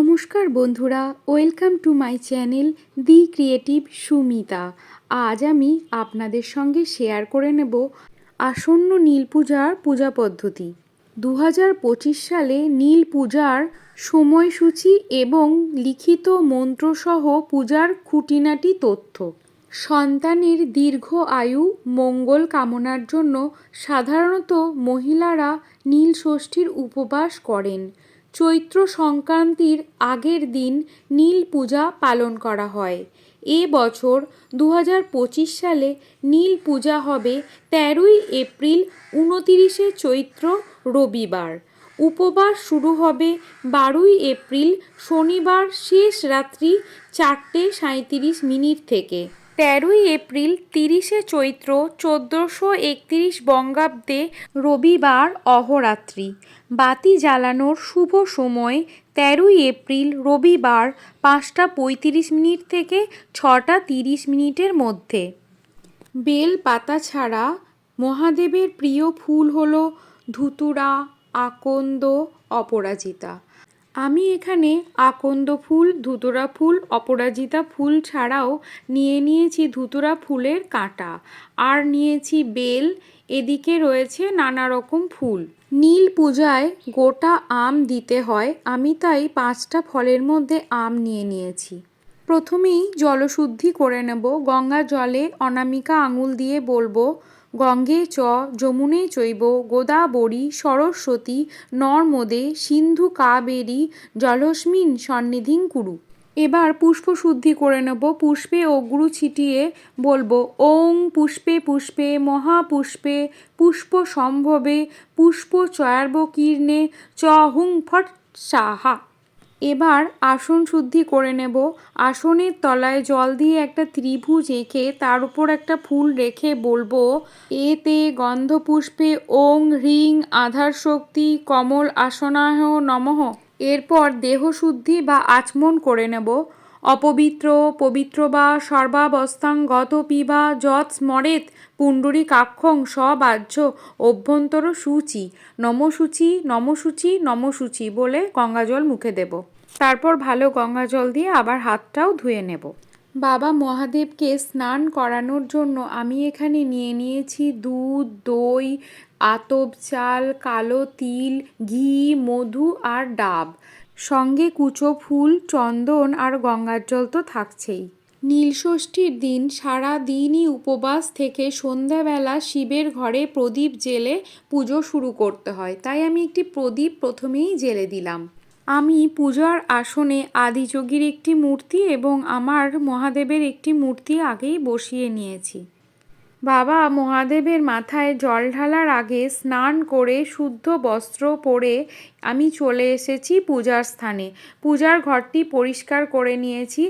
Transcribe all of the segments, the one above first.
নমস্কার বন্ধুরা, welcome to my channel the creative Sumita. আজ আমি আপনাদের সঙ্গে শেয়ার করে নেব আসন্ন নীল পূজার পূজা পদ্ধতি। দু হাজার পঁচিশ সালে নীল পূজার সময়সূচি এবং লিখিত মন্ত্রসহ পূজার খুঁটিনাটি তথ্য। সন্তানের দীর্ঘ আয়ু, মঙ্গল কামনার জন্য সাধারণত মহিলারা নীল ষষ্ঠীর উপবাস করেন। চৈত্র সংক্রান্তির আগের দিন নীল পূজা পালন করা হয়। এ বছর দু হাজার পঁচিশ সালে নীল পূজা হবে তেরোই এপ্রিল উনতিরিশে চৈত্র রবিবার। উপবাস শুরু হবে বারোই এপ্রিল শনিবার শেষ রাত্রি চারটে সাঁইত্রিশ মিনিট থেকে। তেরোই এপ্রিল তিরিশে চৈত্র চোদ্দোশো একত্রিশ বঙ্গাব্দে রবিবার অহরাত্রি। বাতি জ্বালানোর শুভ সময় তেরোই এপ্রিল রবিবার পাঁচটা পঁয়ত্রিশ মিনিট থেকে ছটা তিরিশ মিনিটের মধ্যে। বেল পাতা ছাড়া মহাদেবের প্রিয় ফুল হল ধুতুরা, আকন্দ, অপরাজিতা। আমি এখানে আকন্দ ফুল, ধুতুরা ফুল, অপরাজিতা ফুল ছাড়াও নিয়ে নিয়েছি ধুতুরা ফুলের কাঁটা। আর নিয়েছি বেল এদিকে রয়েছে নানা রকম ফুল। নীল পূজায় গোটা আম দিতে হয়, আমি তাই পাঁচটা ফলের মধ্যে আম নিয়ে নিয়েছি। প্রথমেই জলশুদ্ধি করে নেব গঙ্গা জলে অনামিকা আঙুল দিয়ে বলব, গঙ্গে চ যমুনে চৈব, গোদাবরী, সরস্বতী, নর্মদে সিন্ধু কাবেরী, জলস্মিন সন্নিধিং কুরু। এবার পুষ্প শুদ্ধি করে নেব। পুষ্পে অগ্রু ছিটিয়ে বলব, ওং পুষ্পে পুষ্পে, মহাপুষ্পে, পুষ্প সম্ভবে, পুষ্প চয়ার্ব কীর্ণে, চ হুং ফট সাহা। এবার আসন শুদ্ধি করে নেব। আসনের তলায় জল দিয়ে একটা ত্রিভুজ এঁকে তার উপর একটা ফুল রেখে বলব, এতে গন্ধপুষ্পে ওং হ্রিং আধার শক্তি কমল আসনাহ নমঃ। এরপর দেহশুদ্ধি বা আচমন করে নেব। অপবিত্র, পবিত্র বা সর্বাবস্থাং গত পিবা, যৎ, স্মরেত, পুণ্ডরী, কাক্ষং সবাহ্য অভ্যন্তর সূচি, নমসূচি নমসূচি নমসূচি বলে গঙ্গাজল মুখে দেব। তারপর ভালো গঙ্গাজল দিয়ে আবার হাতটাও ধুয়ে নেব। বাবা মহাদেবকে স্নান করানোর জন্য আমি এখানে নিয়ে নিয়েছি দুধ, দই আতপ চাল কালো তিল, ঘি, মধু আর ডাব। সঙ্গে কুচো ফুল, চন্দন আর গঙ্গার জল তো থাকছেই। নীলষষ্ঠীর দিন সারা দিনই উপবাস থেকে সন্ধ্যাবেলা শিবের ঘরে প্রদীপ জেলে পুজো শুরু করতে হয়। তাই আমি একটি প্রদীপ প্রথমেই জেলে দিলাম। আমি পূজার আসনে আদিযোগীর একটি মূর্তি এবং আমার মহাদেবের একটি মূর্তি আগেই বসিয়ে নিয়েছি। বাবা মহাদেবের মাথায় জল ঢালার আগে স্নান করে শুদ্ধ বস্ত্র পরে আমি চলে এসেছি পূজার স্থানে। পূজার ঘরটি পরিষ্কার করে নিয়েছি।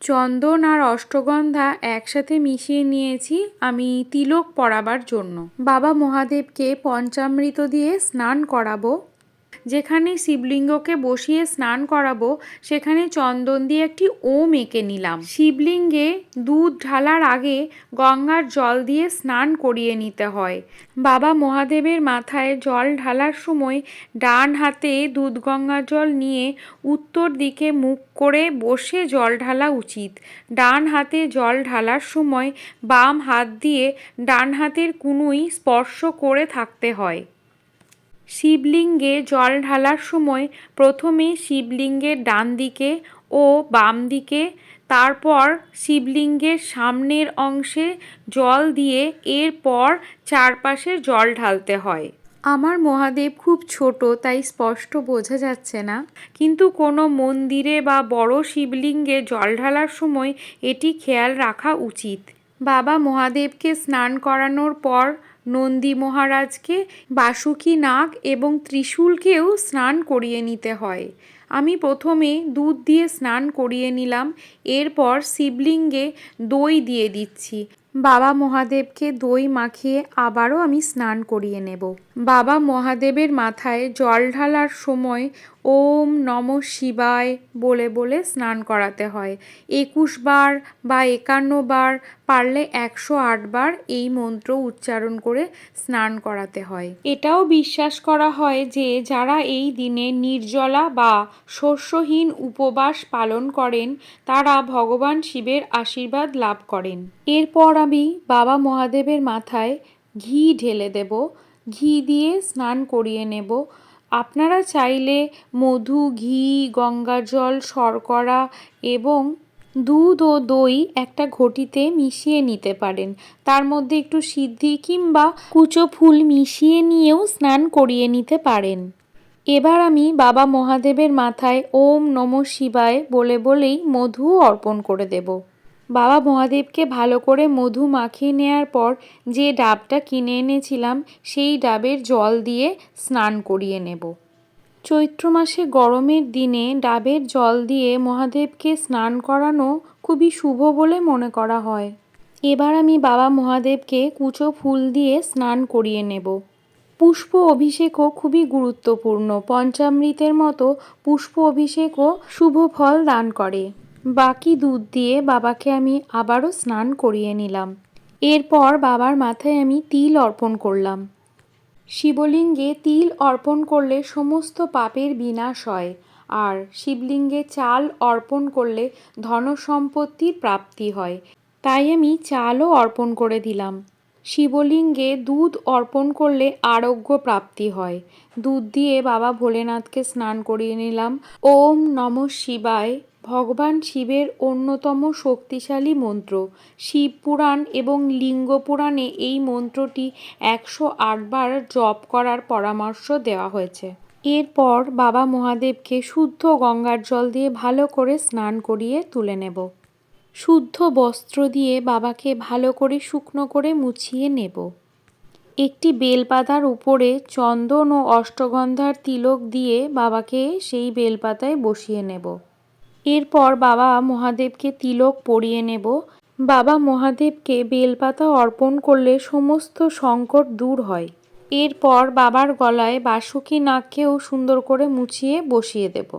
চন্দন আর অষ্টগন্ধা একসাথে মিশিয়ে নিয়েছি আমি তিলক পরাবার জন্য। বাবা মহাদেবকে পঞ্চামৃত দিয়ে স্নান করাবো। যেখানে শিবলিঙ্গকে বসিয়ে স্নান করাবো, সেখানে চন্দন দিয়ে একটি ওম এঁকে নিলাম। শিবলিঙ্গে দুধ ঢালার আগে গঙ্গার জল দিয়ে স্নান করিয়ে নিতে হয়। বাবা মহাদেবের মাথায় জল ঢালার সময় ডান হাতে দুধ গঙ্গা জল নিয়ে উত্তর দিকে মুখ করে বসে জল ঢালা উচিত। ডান হাতে জল ঢালার সময় বাম হাত দিয়ে ডান হাতের কুনুই স্পর্শ করে থাকতে হয়। শিবলিঙ্গে জল ঢালার সময় প্রথমে শিবলিঙ্গের ডান দিকে ও বাম দিকে তারপর শিবলিঙ্গের সামনের অংশে জল দিয়ে এরপর চারপাশে জল ঢালতে হয়। আমার মহাদেব খুব ছোট তাই স্পষ্ট বোঝা যাচ্ছে না। কিন্তু কোনো মন্দিরে বা বড় শিবলিঙ্গে জল ঢালার সময় এটি খেয়াল রাখা উচিত। বাবা মহাদেবকে স্নান করানোর পর নন্দী মহারাজকে বাসুকি নাগ এবং ত্রিশূলকেও স্নান করিয়ে নিতে হয়। আমি প্রথমে দুধ দিয়ে স্নান করিয়ে নিলাম, এরপর শিবলিঙ্গে দই দিয়ে দিচ্ছি। বাবা মহাদেবকে দই মাখিয়ে আবারও আমি স্নান করিয়ে নেব। বাবা মহাদেবের মাথায় জল ঢালার সময় ওম নম শিবায় বলে বলে স্নান করাতে হয়। একুশ বার বা একান্ন বার পারলে একশো বার এই মন্ত্র উচ্চারণ করে স্নান করাতে হয়। এটাও বিশ্বাস করা হয় যে যারা এই দিনে নির্জলা বা শস্যহীন উপবাস পালন করেন, তারা ভগবান শিবের আশীর্বাদ লাভ করেন। এরপর আমি বাবা মহাদেবের মাথায় ঘি ঢেলে দেব। ঘি দিয়ে স্নান করিয়ে নেব। আপনারা চাইলে মধু, ঘি গঙ্গাজল শর্করা এবং দুধ ও দই একটা ঘটিতে মিশিয়ে নিতে পারেন। তার মধ্যে একটু সিদ্ধি কিংবা কুচো ফুল মিশিয়ে নিয়েও স্নান করিয়ে নিতে পারেন। এবার আমি বাবা মহাদেবের মাথায় ওম নম শিবায় বলে বলেই মধু অর্পণ করে দেব। বাবা মহাদেবকে ভালো করে মধু মাখিয়ে নেওয়ার পর যে ডাবটা কিনে এনেছিলাম, সেই ডাবের জল দিয়ে স্নান করিয়ে নেব। চৈত্র মাসে গরমের দিনে ডাবের জল দিয়ে মহাদেবকে স্নান করানো খুবই শুভ বলে মনে করা হয়। এবার আমি বাবা মহাদেবকে কুচো ফুল দিয়ে স্নান করিয়ে নেব। পুষ্প অভিষেকও খুবই গুরুত্বপূর্ণ। পঞ্চামৃতের মতো পুষ্প অভিষেকও শুভ ফল দান করে। বাকি দুধ দিয়ে বাবাকে আমি আবারও স্নান করিয়ে নিলাম। এরপর বাবার মাথায় আমি তিল অর্পণ করলাম। শিবলিঙ্গে তিল অর্পণ করলে সমস্ত পাপের বিনাশ হয়, আর শিবলিঙ্গে চাল অর্পণ করলে ধন সম্পত্তির প্রাপ্তি হয়। তাই আমি চালও অর্পণ করে দিলাম। শিবলিঙ্গে দুধ অর্পণ করলে আরোগ্য প্রাপ্তি হয়। দুধ দিয়ে বাবা ভোলেনাথকে স্নান করিয়ে নিলাম। ওম নম শিবায়। ভগবান শিবের অন্যতম শক্তিশালী মন্ত্র। শিব পুরাণ এবং লিঙ্গ পুরাণে এই মন্ত্রটি একশো আটবার জপ করার পরামর্শ দেওয়া হয়েছে। এরপর বাবা মহাদেবকে শুদ্ধ গঙ্গার জল দিয়ে ভালো করে স্নান করিয়ে তুলে নেব। শুদ্ধ বস্ত্র দিয়ে বাবাকে ভালো করে শুকনো করে মুছিয়ে নেব। একটি বেলপাতার উপরে চন্দন ও অষ্টগন্ধার তিলক দিয়ে বাবাকে সেই বেলপাতায় বসিয়ে নেব। এরপর বাবা মহাদেবকে তিলক পরিয়ে নেব। বাবা মহাদেবকে বেলপাতা অর্পণ করলে সমস্ত সংকট দূর হয়। এরপর বাবার গলায় বাসুকি নাককেও সুন্দর করে মুছিয়ে বসিয়ে দেব।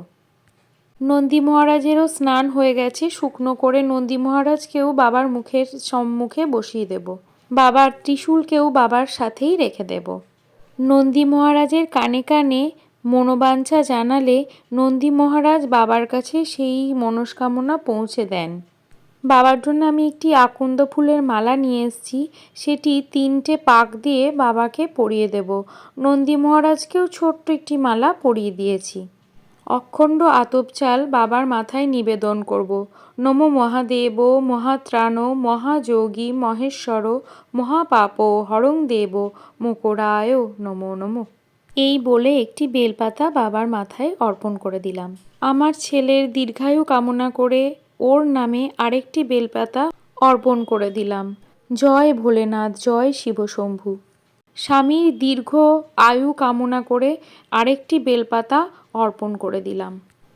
নন্দী মহারাজেরও স্নান হয়ে গেছে, শুকনো করে নন্দী মহারাজকেও বাবার মুখের সম্মুখে বসিয়ে দেব। বাবার ত্রিশূলকেও বাবার সাথেই রেখে দেব। নন্দী মহারাজের কানে কানে মনোবাঞ্ছা জানালে নন্দী মহারাজ বাবার কাছে সেই মনস্কামনা পৌঁছে দেন। বাবার জন্য আমি একটি আকন্দ ফুলের মালা নিয়ে এসেছি, সেটি তিনটে পাক দিয়ে বাবাকে পরিয়ে দেব। নন্দী মহারাজকেও ছোট্ট একটি মালা পরিয়ে দিয়েছি। অখণ্ড আতপ চাল বাবার মাথায় নিবেদন করব। নম মহাদেব, মহাত্রাণ, মহাযোগী, মহেশ্বর, মহাপাপ, হরং দেব, মকরায়, নমো নমো। এই বলে একটি বেলপাতা বাবার মাথায় অর্পণ করে দিলাম। আমার ছেলের দীর্ঘায়ু কামনা করে ওর নামে আরেকটি বেলপাতা অর্পণ করে দিলাম। জয় ভোলেনাথ, জয় শিবশম্ভু। স্বামীর দীর্ঘ আয়ু কামনা করে আরেকটি বেলপাতা অর্পণ করে দিলাম।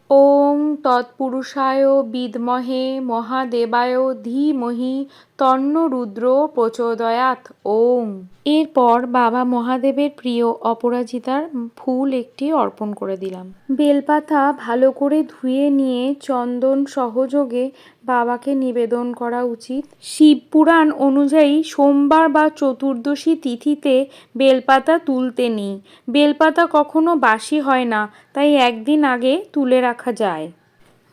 ওং তৎপুরুষায় বিদমহে মহাদেবায় ধীমহি তন্ন রুদ্র প্রচোদয়াত ওং এরপর বাবা মহাদেবের প্রিয় অপরাজিতার ফুল একটি অর্পণ করে দিলাম। বেলপাতা ভালো করে ধুয়ে নিয়ে চন্দন সহযোগে বাবাকে নিবেদন করা উচিত। শিবপুরাণ অনুযায়ী সোমবার বা চতুর্দশী তিথিতে বেলপাতা তুলতে নেই। বেলপাতা কখনো বাসি হয় না, তাই একদিন আগে তুলে রাখা যায়।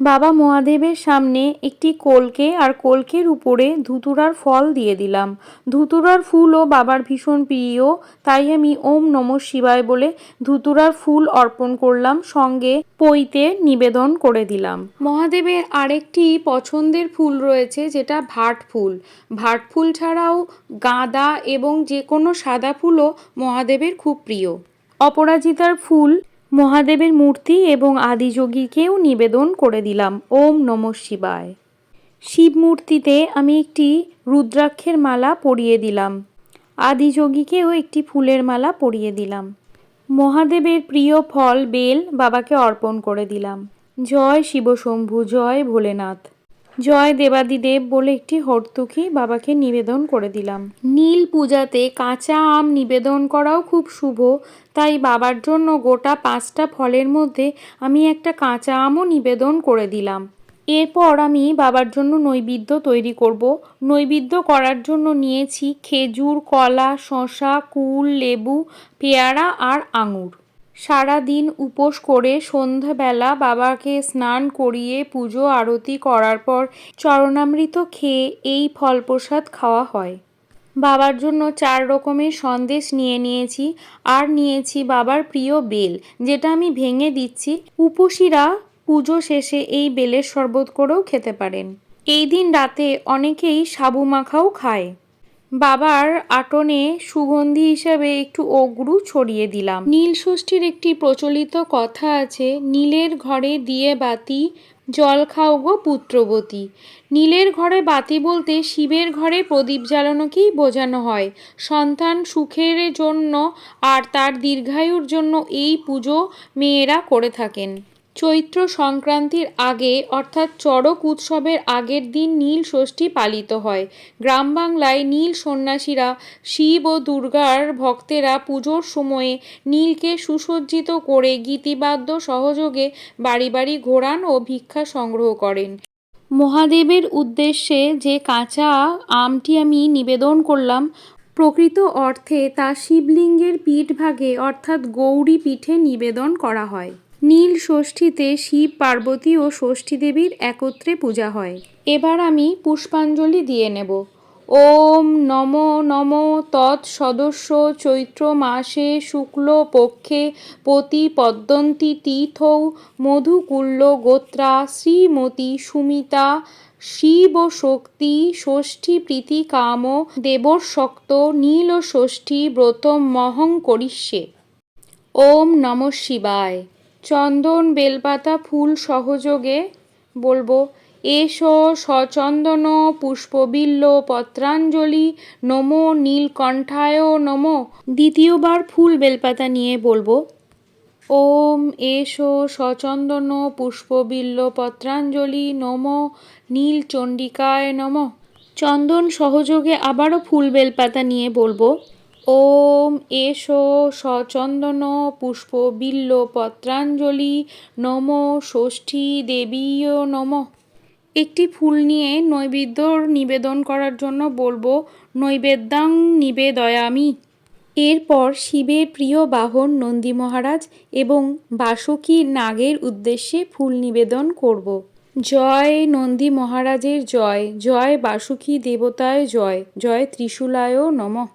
বাবা মহাদেবের সামনে একটি কলকে আর কলকের উপরে ধুতুরার ফল দিয়ে দিলাম। ধুতুরার ফুলও বাবার ভীষণ প্রিয়, তাই আমি ওম নম শিবায় বলে ধুতুরার ফুল অর্পণ করলাম, সঙ্গে পইতে নিবেদন করে দিলাম। মহাদেবের আরেকটি পছন্দের ফুল রয়েছে, যেটা ভাট ফুল। ভাট ফুল ছাড়াও গাঁদা এবং যে কোনো সাদা ফুলও মহাদেবের খুব প্রিয়। অপরাজিতার ফুল মহাদেবের মূর্তি এবং আদিযোগীকেও নিবেদন করে দিলাম। ওম নম শিবায়। শিব মূর্তিতে আমি একটি রুদ্রাক্ষের মালা পরিয়ে দিলাম। আদিযোগীকেও একটি ফুলের মালা পরিয়ে দিলাম। মহাদেবের প্রিয় ফল, বেল বাবাকে অর্পণ করে দিলাম। জয় শিবশম্ভু, জয় ভোলেনাথ। জয় দেবাদিদেব বলে একটি হর্তুকি বাবাকে নিবেদন করে দিলাম। নীল পূজাতে কাঁচা আম নিবেদন করাও খুব শুভ। তাই বাবার জন্য গোটা পাঁচটা ফলের মধ্যে আমি একটা কাঁচা আমও নিবেদন করে দিলাম। এরপর আমি বাবার জন্য নৈবেদ্য তৈরি করব। নৈবেদ্য করার জন্য নিয়েছি খেজুর, কলা, শসা, কুল, লেবু, পেয়ারা আর আঙুর। সারা দিন উপোস করে সন্ধ্যাবেলা বাবাকে স্নান করিয়ে পুজো, আরতি করার পর চরণামৃত খেয়ে এই ফল প্রসাদ খাওয়া হয়। বাবার জন্য চার রকমের সন্দেশ নিয়ে নিয়েছি। আর নিয়েছি বাবার প্রিয় বেল, যেটা আমি ভেঙে দিচ্ছি। উপসীরা পুজো শেষে এই বেলের শরবত করেও খেতে পারেন। এই দিন রাতে অনেকেই সাবু মাখাও খায়। বাবার আটনে সুগন্ধি হিসাবে একটু অগ্রু ছড়িয়ে দিলাম। নীল ষষ্ঠীর একটি প্রচলিত কথা আছে, নীলের ঘরে দিয়ে বাতি, জল খাও গো পুত্রবতী। নীলের ঘরে বাতি বলতে শিবের ঘরে প্রদীপ জ্বালানোকেই বোঝানো হয়। সন্তান সুখের জন্য আর তার দীর্ঘায়ুর জন্য এই পুজো মেয়েরা করে থাকেন। চৈত্র সংক্রান্তির আগে, অর্থাৎ চড়ক উৎসবের আগের দিন নীল ষষ্ঠী পালিত হয়। গ্রাম বাংলায় নীল সন্ন্যাসীরা শিব ও দুর্গার ভক্তেরা পুজোর সময়ে নীলকে সুসজ্জিত করে গীতিবাদ্য সহযোগে বাড়ি বাড়ি ঘোরান ও ভিক্ষা সংগ্রহ করেন। মহাদেবের উদ্দেশ্যে যে কাঁচা আমটি আমি নিবেদন করলাম, প্রকৃত অর্থে তা শিবলিঙ্গের পীঠভাগে অর্থাৎ গৌরী পীঠে নিবেদন করা হয়। নীল ষষ্ঠীতে শিব পার্বতী ও ষষ্ঠী দেবীর একত্রে পূজা হয়। এবার আমি পুষ্পাঞ্জলি দিয়ে নেব। ওম নম নম তৎ সদস্য চৈত্র মাসে শুক্ল পক্ষে পতি পদ্মন্তী তীর্থৌ মধুকুল্ল গোত্রা শ্রীমতী সুমিতা শিব শক্তি ষষ্ঠী প্রীতি কাম দেবশক্ত নীল ষষ্ঠী ব্রত মহং করিষ্যে। ওম নম শিবায়। চন্দন বেলপাতা ফুল সহযোগে বলব, এসো সচন্দন পুষ্পবিল্ল পত্রাঞ্জলি, নমো নীলকণ্ঠায় নমো। দ্বিতীয়বার ফুল বেলপাতা নিয়ে বলব, ওম এসো সচন্দন পুষ্পবিল্ল পত্রাঞ্জলি, নমো নীলচণ্ডিকায় নম। চন্দন সহযোগে আবারও ফুল বেলপাতা নিয়ে বলব ওম এসো সচন্দন পুষ্প বিল্ল পত্রাঞ্জলি নম ষষ্ঠী দেবীয় নম। একটি ফুল নিয়ে নৈবেদ্য নিবেদন করার জন্য বলব, নৈবেদ্যাং নিবেদয়ামি। এরপর শিবের প্রিয় বাহন নন্দী মহারাজ এবং বাসুকী নাগের উদ্দেশ্যে ফুল নিবেদন করব। জয় নন্দী মহারাজের জয় জয় বাসুকী দেবতায় জয় জয় ত্রিশূলায় নমঃ।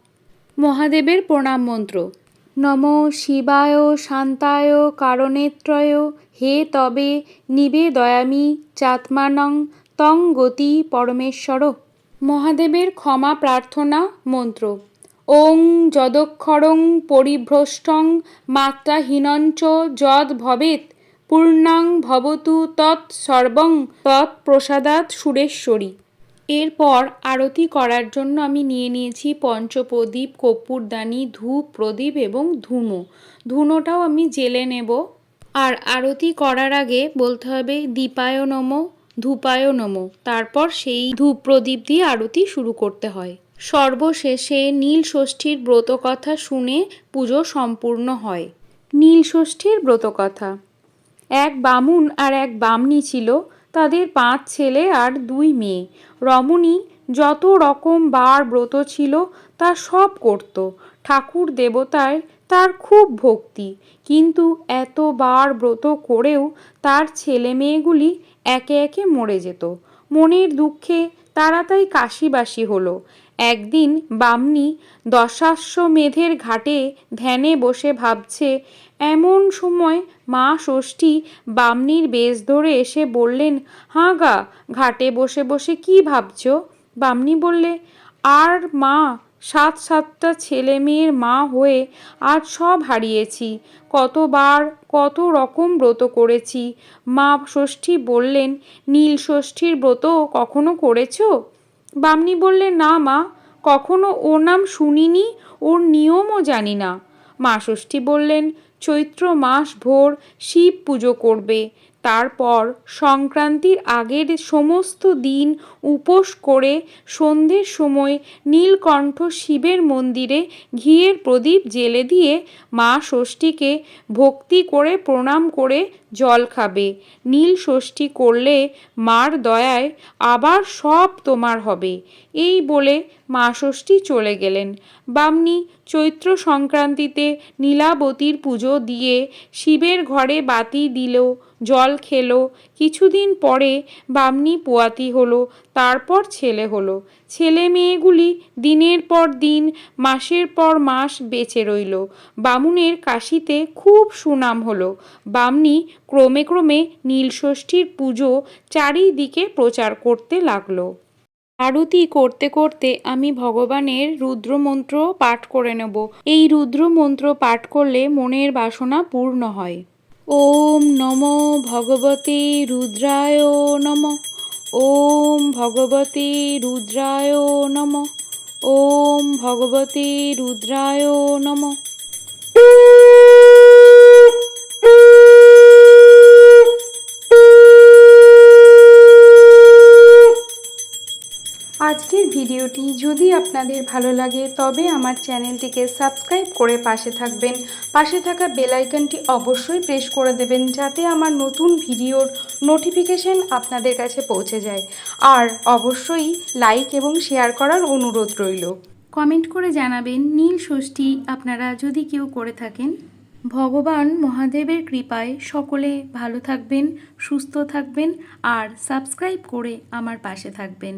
মহাদেবের প্রণাম মন্ত্র। নম শিবায় শান্তায় কারণেত্রয়। হে তবে নিবেদয়ামি চাত্মানং তং গতি পরমেশ্বর। মহাদেবের ক্ষমা প্রার্থনা মন্ত্র। ওং যদক্ষরং পরিভ্রষ্টং মাত্রাহীনঞ্চ যদ ভবেত পূর্ণাং ভবতু তৎ সর্বং তৎপ্রসাদাৎ সুরেশ্বরী। এরপর আরতি করার জন্য আমি নিয়ে নিয়েছি পঞ্চপ্রদীপ কর্পূরদানি ধূপ, প্রদীপ এবং ধুনো ধুনোটাও আমি জেলে নেব। আর আরতি করার আগে বলতে হবে দীপায় নম, ধূপায় নম। তারপর সেই ধূপ প্রদীপ দিয়ে আরতি শুরু করতে হয়। সর্বশেষে নীল ষষ্ঠীর ব্রতকথা শুনে পুজো সম্পূর্ণ হয়। নীল ষষ্ঠীর ব্রতকথা। এক বামুন আর এক বামনি ছিল। তাদের পাঁচ ছেলে আর দুই মেয়ে। রমণী যত রকম বার ব্রত ছিল, তা সব করত। ঠাকুর দেবতায় তার খুব ভক্তি। কিন্তু এত বার ব্রত করেও তার ছেলে মেয়েগুলি একে একে মরে যেত। মনের দুঃখে তারা তাই কাশিবাসী হলো। একদিন বামনি দশাশ্বমেধের ঘাটে ধ্যানে বসে ভাবছে, এমন সময় মা ষষ্ঠী বামনির বেশ ধরে এসে বললেন, হাঁ গা, ঘাটে বসে বসে কি ভাবছ? বামনি বললে, আর মা, সাত সাতটা ছেলে মেয়ের মা হয়ে আজ সব হারিয়েছি, কতবার কত রকম ব্রত করেছি। মা ষষ্ঠী বললেন, নীল ষষ্ঠীর ব্রত কখনো করেছ? বামনি বললে, না মা, কখনো ওর নাম শুনিনি, ওর নিয়মও জানি না। মা ষষ্ঠী বললেন, চৈত্র মাস ভোর শিব পুজো করবে। তারপর সংক্রান্তির আগের সমস্ত দিন উপোস করে সন্ধ্যের সময় নীলকণ্ঠ শিবের মন্দিরে ঘিয়ের প্রদীপ জেলে দিয়ে মা ষষ্ঠীকে ভক্তি করে প্রণাম করে জল খাবে। নীল ষষ্ঠী করলে মার দয়ায় আবার সব তোমার হবে। এই বলে মা ষষ্ঠী চলে গেলেন। বামনি চৈত্র সংক্রান্তিতে নীলাবতীর পুজো দিয়ে শিবের ঘরে বাতি দিল, জল খেলো। কিছুদিন পরে বামনি পোয়াতি হলো, তারপর ছেলে হলো। ছেলে মেয়েগুলি দিনের পর দিন, মাসের পর মাস বেঁচে রইল। বামুনের কাশিতে খুব সুনাম হলো। বামনি ক্রমে ক্রমে নীলষষ্ঠীর পুজো চারিদিকে প্রচার করতে লাগল। আরতি করতে করতে আমি ভগবানের রুদ্রমন্ত্র পাঠ করে নেব। এই রুদ্রমন্ত্র পাঠ করলে মনের বাসনা পূর্ণ হয়। ওম নম ভগবতে রুদ্রায় নম। ওম ভগবতে রুদ্রায় নম। ওম ভগবতে রুদ্রায় নম। আজকের ভিডিওটি যদি আপনাদের ভালো লাগে, তবে আমার চ্যানেলটিকে সাবস্ক্রাইব করে পাশে থাকবেন। পাশে থাকা বেল আইকনটি অবশ্যই প্রেস করে দেবেন, যাতে আমার নতুন ভিডিওর নোটিফিকেশন আপনাদের কাছে পৌঁছে যায়। আর অবশ্যই লাইক এবং শেয়ার করার অনুরোধ রইল। কমেন্ট করে জানাবেন, নীল ষষ্ঠী আপনারা যদি কেউ করে থাকেন, ভগবান মহাদেবের কৃপায় সকলে ভালো থাকবেন, সুস্থ থাকবেন, আর সাবস্ক্রাইব করে আমার পাশে থাকবেন।